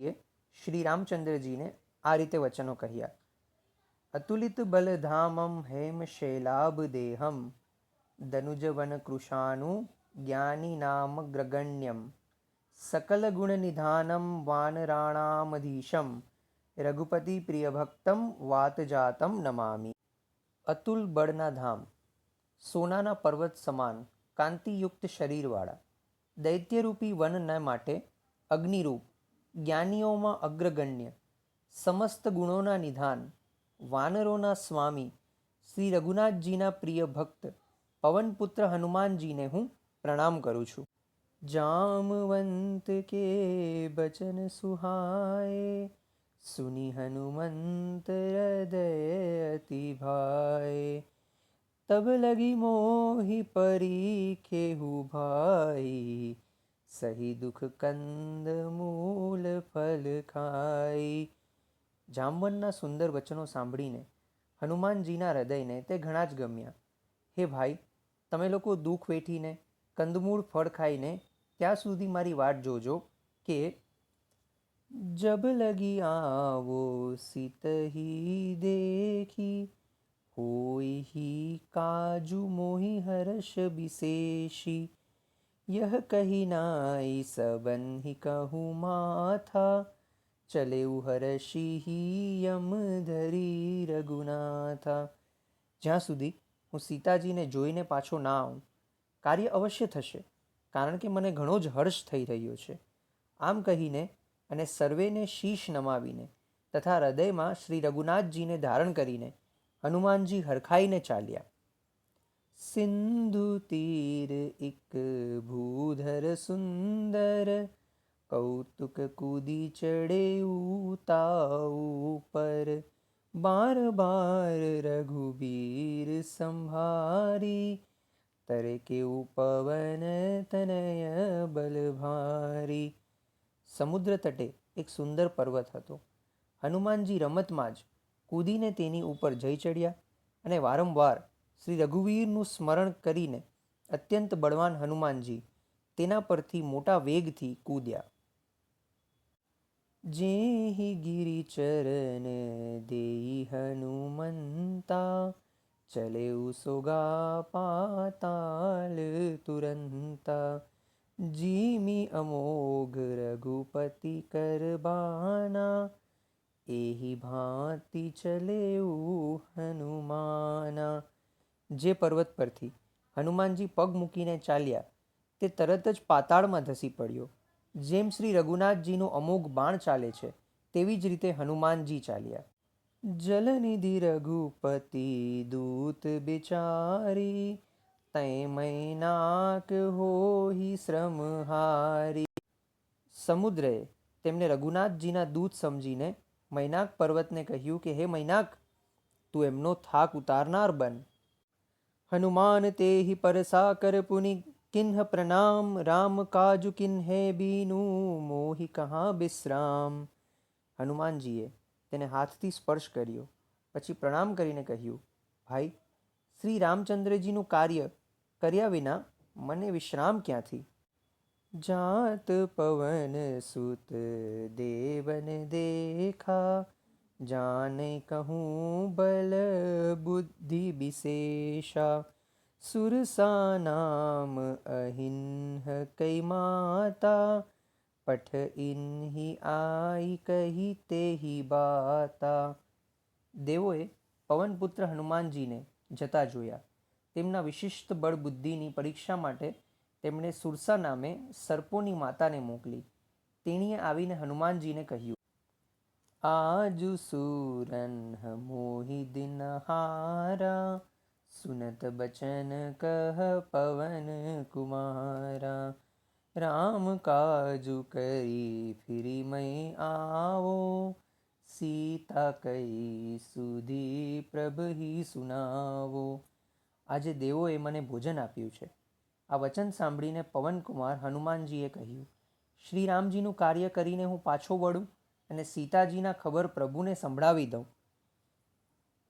એ શ્રી રામચંદ્રજીને આ રીતે વચનો કહ્યા. અતુલિત બલધામમ હેમ શૈલાભ દેહમ દનુજવન કૃષાણુ જ્ઞાની નામ ગ્રગણ્યમ સકલ ગુણ નિધાનમ વાનરાણામધીશમ રઘુપતિ પ્રિયભક્તમ વાતજાતમ નમામી. અતુલ બળના ધામ સોનાના પર્વત સમાન કાંતિયુક્ત શરીરવાળા દૈત્યરૂપી વનના માટે અગ્નિરૂપ જ્ઞાનીઓમાં અગ્રગણ્ય. સમસ્ત ગુણોના નિધાન. વાનરોના સ્વામી. શ્રી રઘુનાથજીના પ્રિય ભક્ત. પવનપુત્ર હનુમાનજીને હું પ્રણામ કરું છું. જામવંત કે બચન સુહાય. સુની હનુમંત હૃદય અતિ ભાઈ તબ લગી મોહી પરી ખેહુ ભાઈ. સહી દુઃખ કંદ મૂલ ફલ ખાઈ જામવનના સુંદર વચનો સાંભળીને, હનુમાનજીના હૃદયને તે ઘણા જ ગમ્યા। હે ભાઈ, તમે લોકો દુઃખ વેઠીને કંદમૂળ ફળ ખાઈને ત્યાં સુધી મારી વાટ જોજો કે જબ લગી આવો સીતહી દેખી, હોય કાજુ મોહી હર્ષ વિશેષી यह कही नाई सबन ही कहूँ माथा चले હર્ષિ યમ ધરી રઘુનાથા જ્યાં સુધી હું સીતાજીને જોઈને પાછો ના આવું કાર્ય અવશ્ય થશે કારણ કે મને ઘણો જ હર્ષ થઈ રહ્યો છે આમ કહીને અને સર્વેને શીશ નમાવીને તથા હૃદયમાં શ્રી રઘુનાથજીને ધારણ કરીને હનુમાનજી હરખાઈને ચાલ્યા સિંધુ તીર એક ભૂધર સુંદર કૌતુક કૂદી ચડે ઉતાઉ પર બાર બાર રઘુબીર સંભારી તરે કેવું પવન તનય બલભારી સમુદ્ર તટે એક સુંદર પર્વત હતો હનુમાનજી રમતમાં જ કૂદીને તેની ઉપર જઈ ચડ્યા અને વારંવાર શ્રી રઘુવીરનું સ્મરણ કરીને અત્યંત બળવાન હનુમાનજી તેના પરથી મોટા વેગથી કૂદ્યા. જેહી ગિરી ચરણ દેઈ હનુમંતા ચલે સોગા પાતાલ તુરંતા, જીમી અમોઘ રઘુપતિ કરબાના, એહી ભાંતિ ચલેવું હનુમાના જે પર્વત પરથી હનુમાનજી પગ મૂકીને ચાલ્યા, તે તરત જ પાતાળમાં ધસી પડ્યો. જેમ શ્રી રઘુનાથજીનો અમોઘ બાણ ચાલે છે, તેવી જ રીતે હનુમાનજી ચાલ્યા. જલનિધિ રઘુપતિ દૂત બિચારી, તય મૈનાક હોહી શ્રમહારી સમુદ્રએ તેમને રઘુનાથજીના દૂત સમજીને મૈનાક પર્વતને કહ્યું કે, હે મૈનાક, તું એમનો થાક ઉતારનાર બન. હનુમાન તે હિ પરસા કર પુનિ કિન્હ પ્રણામ રામ કાજુ કિન્હે બીનું મોહી કહા વિશ્રામ હનુમાનજીએ તેને હાથથી સ્પર્શ કર્યો, પછી પ્રણામ કરીને કહ્યું, ભાઈ, શ્રી રામચંદ્રજીનું કાર્ય કર્યા વિના મને વિશ્રામ ક્યાંથી? જાત પવન સુત, દેવન દેખા જાને કહું બલ બુદ્ધિ વિશેષા સુરસા નામ અહિન્હ કઈ માતા, પઠ ઇન્હી આઈ કહી તેહી બાતા. દેવોએ પવનપુત્ર હનુમાનજીને જતા જોયા. તેમના વિશિષ્ટ બળબુદ્ધિની પરીક્ષા માટે તેમણે સુરસા નામે સર્પોની માતાને મોકલી. તેણીએ આવીને હનુમાનજીને કહ્યું આજુ સુરન મોહી દિન હારા સુનત બચન કહ પવન કુમારા રામ કાજુ કરી ફિરી મય આવો સીતા કઈ સુધી પ્રભહી સુનાવો આજે દેવોએ મને ભોજન આપ્યું છે. આ વચન સાંભળીને પવનકુમાર હનુમાનજીએ કહ્યું શ્રી રામજીનું કાર્ય કરીને હું પાછો વળું? અને સીતાજીના ખબર પ્રભુને સંભળાવી દઉં.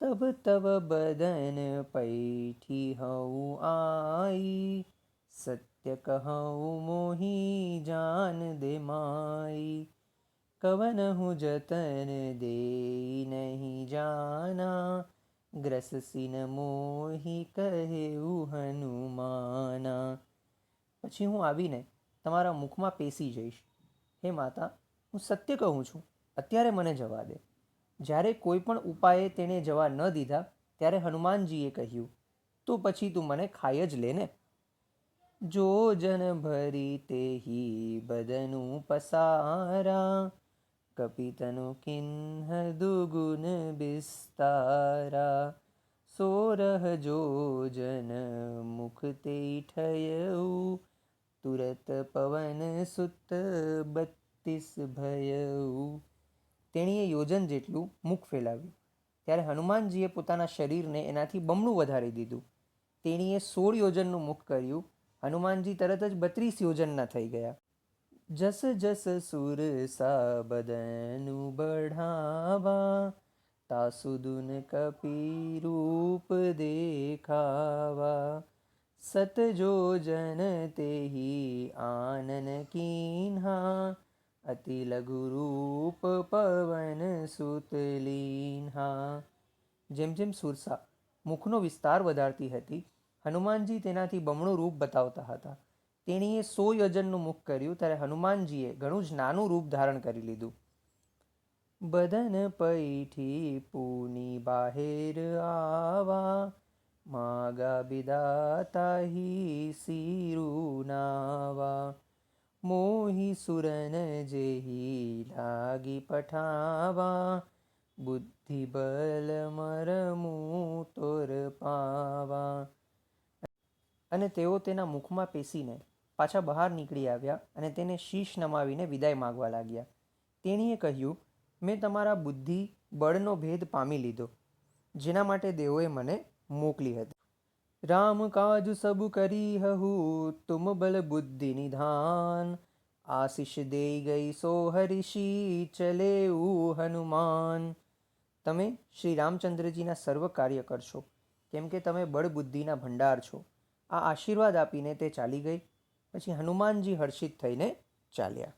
તબ તબ બદન પૈઠી હઉ આઈ, સત્ય કહું મોહી જાન દે માઈ. કવન હું જતન દે નહીં જાના, ગ્રસસીન મોહી કહેવું હનુમાના. પછી હું આવીને તમારા મુખમાં પેસી જઈશ. હે માતા હું સત્ય કહું છું, અત્યારે મને જવા દે. જ્યારે કોઈ પણ ઉપાયે તેણે જવા ન દીધા, ત્યારે હનુમાનજીએ કહ્યું, તો પછી તું મને ખાઈ જ લે ને. જો જન ભરી તેહી બદનું પસારા, કપિતનુ કિન્હ દુગુન બિસ્તારા સોરહ જોજન મુખ તે ઠયઉ, તુરત પવન સુત બત્તીસ ભયઉ. તેણીએ યોજન જેટલું મુખ ફેલાવ્યું. ત્યારે હનુમાનજીએ પોતાના શરીરને એનાથી બમણું વધારી દીધું. તેણીએ સોળ યોજનનું મુખ કર્યું. હનુમાનજી તરત જ બત્રીસ યોજનના થઈ ગયા. જસ જસ સુર સા બદનું બઢાવા, તાસુદુન કપી રૂપ દેખાવા. સત જોજન તેહી આનન કીન્હા અતિ લઘુરૂપ પવન સુતલીન્હા જેમ જેમ સુરસા મુખનો વિસ્તાર વધારતી હતી, હનુમાનજી તેનાથી બમણું રૂપ બતાવતા હતા. તેણીએ સો યોજનનું મુખ કર્યું, ત્યારે હનુમાનજીએ ઘણું જ નાનું રૂપ ધારણ કરી લીધું. બદન પૈઠી પૂની બાહેર આવા, માગા બિદાતાહી સીરુનાવા મોહી સુરન જેહી લાગી પઠાવા. બુદ્ધિ બલ મરમું તોર પાવા. અને તેઓ તેના મુખમાં પેસીને પાછા બહાર નીકળી આવ્યા અને તેને શીશ નમાવીને વિદાય માગવા લાગ્યા. તેણીએ કહ્યું, મેં તમારા બુદ્ધિ બળનો ભેદ પામી લીધો, જેના માટે દેવોએ મને મોકલી હતી. રામ કાજ સબ કરી હહુ, તુમ બલ બુદ્ધિ નિધાન. આશિષ દેઈ ગઈ સો હરિષી, ચલે હનુમાન. તમે શ્રી રામચંદ્રજીના સર્વ કાર્ય કરશો, કેમ કે તમે બળબુદ્ધિના ભંડાર છો. આ આશીર્વાદ આપીને તે ચાલી ગઈ. પછી હનુમાનજી હર્ષિત થઈને ચાલ્યા.